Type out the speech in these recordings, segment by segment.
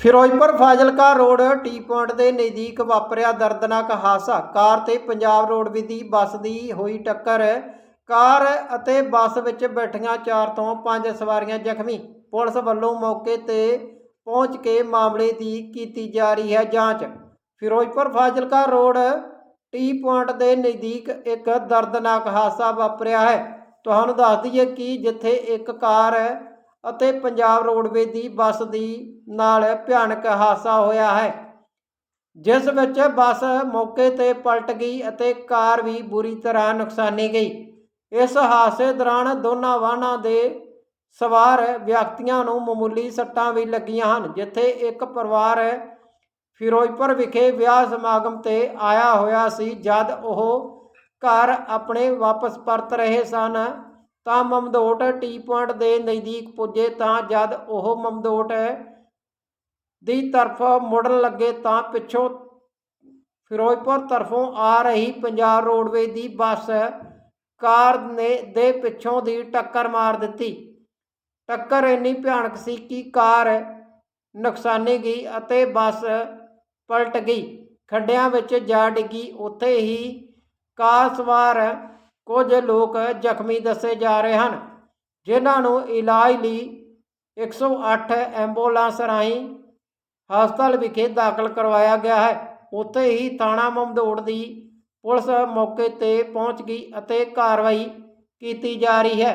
Ferozepur Fazilka road T point ਦੇ ਨਜ਼ਦੀਕ ਵਾਪਰਿਆ ਦਰਦਨਾਕ ਹਾਦਸਾ। ਕਾਰ ਤੇ ਪੰਜਾਬ ਰੋਡਵੇਜ਼ ਬੱਸ ਦੀ ਹੋਈ ਟੱਕਰ। ਕਾਰ ਅਤੇ ਬੱਸ ਵਿੱਚ ਬੈਠੀਆਂ 4 ਤੋਂ 5 ਸਵਾਰੀਆਂ ਜ਼ਖਮੀ। ਪੁਲਿਸ ਵੱਲੋਂ ਮੌਕੇ ਤੇ ਪਹੁੰਚ ਕੇ ਮਾਮਲੇ ਦੀ ਕੀਤੀ ਜਾ ਰਹੀ ਹੈ ਜਾਂਚ। Ferozepur Fazilka road T point ਦੇ ਨਜ਼ਦੀਕ ਇੱਕ ਦਰਦਨਾਕ ਹਾਦਸਾ ਵਾਪਰਿਆ ਹੈ। ਤੁਹਾਨੂੰ ਦੱਸ ਦਈਏ ਕਿ ਜਿੱਥੇ ਇੱਕ ਕਾਰ ਅਤੇ ਪੰਜਾਬ ਰੋਡਵੇਜ਼ ਦੀ ਬੱਸ ਦੀ ਨਾਲ ਭਿਆਨਕ ਹਾਦਸਾ ਹੋਇਆ ਹੈ, ਜਿਸ ਵਿੱਚ ਬੱਸ ਮੌਕੇ ਤੇ ਪਲਟ ਗਈ ਅਤੇ ਕਾਰ ਵੀ ਬੁਰੀ ਤਰ੍ਹਾਂ ਨੁਕਸਾਨੀ ਗਈ। ਇਸ ਹਾਦਸੇ ਦੌਰਾਨ ਦੋਨਾਂ ਵਾਹਨਾਂ ਦੇ ਸਵਾਰ ਵਿਅਕਤੀਆਂ ਨੂੰ ਮਾਮੂਲੀ ਸੱਟਾਂ ਵੀ ਲੱਗੀਆਂ ਹਨ, ਜਿੱਥੇ ਇੱਕ ਪਰਿਵਾਰ ਫਿਰੋਜ਼ਪੁਰ ਵਿਖੇ ਵਿਆਹ ਸਮਾਗਮ ਤੇ ਆਇਆ ਹੋਇਆ ਸੀ, ਜਦ ਉਹ ਘਰ ਆਪਣੇ ਵਾਪਸ ਪਰਤ ਰਹੇ ਸਨ। ਤਾਂ ਮਮਦੋਟ ਟੀ ਪੁਆਇੰਟ ਦੇ ਨਜ਼ਦੀਕ ਪੁੱਜੇ ਤਾਂ ਜਦ ਉਹ ਮਮਦੋਟ ਦੀ ਤਰਫ ਮੁੜਨ ਲੱਗੇ ਤਾਂ ਪਿੱਛੋਂ ਫਿਰੋਜ਼ਪੁਰ ਤਰਫੋਂ ਆ ਰਹੀ ਪੰਜਾਬ ਰੋਡਵੇ ਦੀ ਬੱਸ ਕਾਰ ਨੇ ਦੇ ਪਿੱਛੋਂ ਦੀ ਟੱਕਰ ਮਾਰ ਦਿੱਤੀ। ਟੱਕਰ ਇੰਨੀ ਭਿਆਨਕ ਸੀ ਕਿ ਕਾਰ ਨੁਕਸਾਨੀ ਗਈ ਅਤੇ ਬੱਸ ਪਲਟ ਗਈ। ਖੱਡਿਆਂ ਵਿੱਚ ਜਾ ਡਿੱਗੀ। ਉੱਥੇ ਹੀ ਕਾਰ ਸਵਾਰ ਕੁਝ ਲੋਕ ਜ਼ਖਮੀ ਦੱਸੇ ਜਾ ਰਹੇ ਹਨ, ਜਿਨ੍ਹਾਂ ਨੂੰ ਇਲਾਜ ਲਈ 108 ਐਂਬੂਲੈਂਸ ਰਾਹੀਂ ਹਸਪਤਾਲ ਵਿਖੇ ਦਾਖਲ ਕਰਵਾਇਆ ਗਿਆ ਹੈ। ਉੱਥੇ ਹੀ ਥਾਣਾ ਮਮਦੋੜ ਦੀ ਪੁਲਿਸ ਮੌਕੇ ਤੇ ਪਹੁੰਚ ਗਈ ਅਤੇ ਕਾਰਵਾਈ ਕੀਤੀ ਜਾ ਰਹੀ ਹੈ।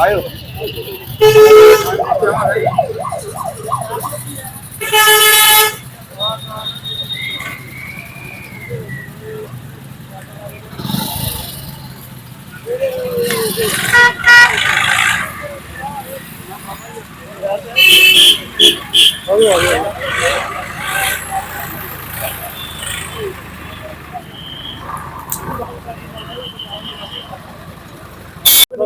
ਆਇਓ।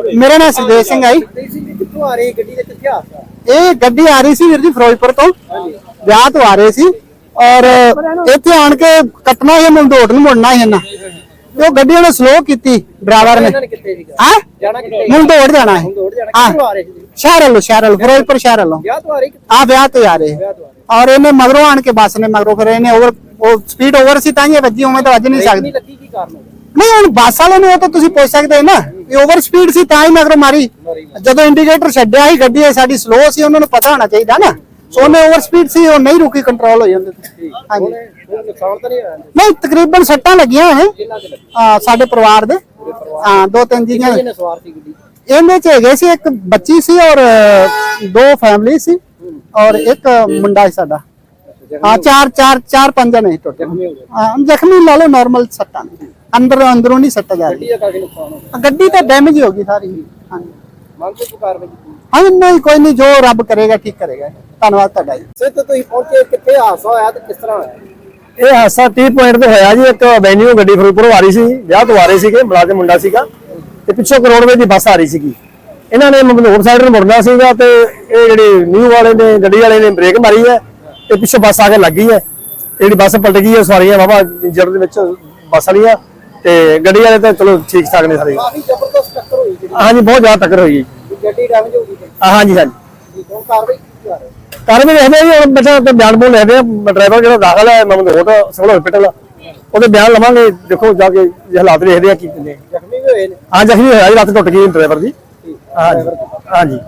ਮੇਰਾ ਨਾਮ ਸੁਖਦੇਵ ਸਿੰਘ ਆਈ ਕਿੱਥੋਂ ਆ ਰਹੀ? ਗੱਡੀ ਦੇ ਕਿੱਥੇ ਹਾਦਸਾ ਇਹ ਗੱਡੀ ਆ ਰਹੀ ਸੀ ਵੀਰ ਜੀ ਫਿਰੋਜ਼ਪੁਰ ਤੋਂ। ਵਿਆਹ ਤੋਂ ਆ ਰਹੇ ਸੀ। ਔਰ ਇੱਥੇ ਆਣ ਕੇ ਕੱਟਣਾ ਇਹ ਮੰਦੋੜ ਨੂੰ ਮੁੜਨਾ ਇਹਨਾਂ ਤੇ ਉਹ ਗੱਡੀ ਉਹਨੇ ਸਲੋ ਕੀਤੀ ਡਰਾਈਵਰ ਨੇ। ਹਾਂ? ਮੰਦੋੜ ਜਾਣਾ ਹੈ। ਸ਼ਹਿਰ ਵੱਲੋਂ ਸ਼ਹਿਰ ਵੱਲੋਂ ਫਿਰੋਜ਼ਪੁਰ ਸ਼ਹਿਰ ਵੱਲੋਂ। ਆ ਵਿਆਹ ਤੇ ਆ ਰਹੇ। ਔਰ ਇਹਨੇ ਮਗਰੋਂ ਆਣ ਕੇ ਬੱਸ ਨੇ ਮਗਰੋਂ ਫਿਰ ਇਹਨੇ ਓਵਰ ਉਹ ਸਪੀਡ ਓਵਰ ਸੀ ਤਾਂ ਇਹ ਵੱਜੀ ਉਵੇਂ ਤਾਂ ਵੱਜ ਨਹੀਂ ਸਕਦੀ। ਨਹੀਂ ਹੋ ਹੁਣ ਬੱਸ ਵਾਲੇ ਨੂੰ ਉਹ ਤਾਂ ਤੁਸੀਂ ਪੁੱਛ ਸਕਦੇ ਹੋ ਨਾ ਇਹ ਓਵਰ ਸਪੀਡ ਸੀ ਤਾਂ ਹੀ ਮਗਰੋਂ ਮਾਰੀ। ਜਦੋਂ ਇੰਡੀਕੇਟਰ ਛੱਡਿਆ ਸੀ ਗੱਡੀ ਸਾਡੀ ਸਲੋ ਸੀ ਉਹਨਾਂ ਨੂੰ ਪਤਾ ਹੋਣਾ ਚਾਹੀਦਾ ਨਾ। ਸੋ ਉਹਨੇ ਓਵਰ ਸਪੀਡ ਸੀ ਉਹ ਨਹੀਂ ਰੁਕੀ ਕੰਟਰੋਲ ਹੋ ਜਾਂਦੇ ਹਾਂਜੀ। ਨੁਕਸਾਨ ਤਾਂ ਨਹੀਂ ਹੋਇਆ? ਨਹੀਂ ਤਕਰੀਬਨ ਸੱਟਾਂ ਲੱਗੀਆਂ ਆ, ਸਾਡੇ ਪਰਿਵਾਰ ਦੇ। ਹਾਂ ਦੋ ਤਿੰਨ ਜੀਆਂ। ਇਹਨੇ ਚ ਹੈਗੇ ਸੀ ਇੱਕ ਬੱਚੀ ਸੀ ਔਰ ਦੋ ਫੈਮਿਲੀ ਸੀ। ਔਰ ਇੱਕ ਮੁੰਡਾ ਸੀ ਸਾਡਾ। ਹਾਂ ਚਾਰ ਚਾਰ ਚਾਰ ਪੰਜ ਨੇ ਟੋਟਲ ਜ਼ਖਮੀ ਹੋ ਗਏ। ਹਾਂ ਜ਼ਖਮੀ ਲਾ ਲਓ ਨਾਰਮਲ ਸੱਟਾਂ ਨੇ। ਅੰਦਰ ਅੰਦਰੋਂ ਨਹੀਂ ਸੱਟਾਂ ਜਾ ਰਹੀ। ਗੱਡੀ ਦਾ ਕਾਫੀ ਨੁਕਸਾਨ ਹੋ ਗਿਆ। ਗੱਡੀ ਤਾਂ ਡੈਮੇਜ ਹੋ ਗਈ ਸਾਰੀ। ਹਾਂਜੀ ਮੰਗ ਕੇ ਕਾਰਵਾਈ ਕੀਤੀ। ਹਾਂ ਨਹੀਂ ਕੋਈ ਨਹੀਂ ਜੋ ਰੱਬ ਕਰੇਗਾ ਠੀਕ ਕਰੇਗਾ। ਧੰਨਵਾਦ ਤੁਹਾਡਾ ਜੀ। ਸੇ ਤਾਂ ਤੁਸੀਂ ਪਹੁੰਚੇ ਕਿੱਥੇ ਹਾਦਸਾ ਹੋਇਆ ਤੇ ਕਿਸ ਤਰ੍ਹਾਂ ਹੋਇਆ? ਇਹ ਹਾਦਸਾ 30 ਪੁਆਇੰਟ ਤੇ ਹੋਇਆ ਜੀ ਇੱਕ ਵੈਨਿਊ ਗੱਡੀ ਫਿਰੋਜ਼ਪੁਰੋਂ ਆ ਰਹੀ ਸੀ ਵਿਆਹ ਤੋਂ ਆ ਰਹੇ ਸੀਗੇ ਮੁਲਾਜ਼ਮ ਮੁੰਡਾ ਸੀਗਾ ਤੇ ਪਿੱਛੋਂ ਕਰੋੜਵੇ ਦੀ ਬੱਸ ਆ ਰਹੀ ਸੀਗੀ। ਇਹਨਾਂ ਨੇ ਮਬਲੂਰ ਸਾਈਡ ਨੂੰ ਮੁੜਨਾ ਸੀਗਾ ਤੇ ਇਹ ਜਿਹੜੀ ਨਿਊ ਵਾਲੇ ਨੇ ਗੱਡੀ ਵਾਲੇ ਨੇ ਬ੍ਰੇਕ ਮਾਰੀ ਹੈ। ਤੇ ਪਿੱਛੋਂ ਬੱਸ ਆ ਕੇ ਲੱਗ ਗਈ ਹੈ। ਜਿਹੜੀ ਬੱਸ ਪਲਟ ਗਈ ਹੈ ਸਵਾਰੀਆਂ ਵਾਵਾ ਜੜ ਦੇ ਵਿੱਚ ਬੱਸ ਵਾਲੀਆਂ ਤੇ ਗੱਡੀ ਵਾਲੇ ਤਾਂ ਚਲੋ ਠੀਕ ਠਾਕ ਨੇ ਸਾਰੇ। ਕਾਫੀ ਜ਼ਬਰਦਸਤ ਟੱਕਰ ਹੋਈ ਜਿਹੜੀ। ਹਾਂਜੀ ਬਹੁਤ ਜ਼ਿਆਦਾ ਟੱਕਰ ਹੋਈ। ਜੀ ਗੱਡੀ ਡੈਮੇਜ ਹੋ ਗਈ ਤੇ ਹਾਂ, ਹਾਂਜੀ ਹਾਂਜੀ। ਹੁਣ ਕਾਰਵਾਈ ਜਾ ਰਹੀ ਹੈ। ਵੀ ਦੇਖਦੇ ਆ ਜੀ ਹੁਣ ਬੱਚਾ ਤੇ ਬਿਆਨ ਬੋਲ ਲੈਦੇ ਆ ਡਰਾਈਵਰ ਜਿਹੜਾ ਦਾਖਲ ਹੈ ਮਮਦੋਟ ਸਿਵਲ ਹਸਪੀਟਲ ਉਹਦੇ ਬਿਆਨ ਲਵਾਂਗੇ ਦੇਖੋ ਜਾ ਕੇ ਇਹ ਹਾਲਾਤ ਦੇਖਦੇ ਆ ਕੀ ਨੇ ਜ਼ਖਮੀ ਵੀ ਹੋਏ ਨੇ। ਹਾਂ ਜ਼ਖਮੀ ਹੋਇਆ ਜੀ ਲੱਤ ਟੁੱਟ ਗਈ ਡਰਾਈਵਰ ਦੀ। ਹਾਂਜੀ ਹਾਂਜੀ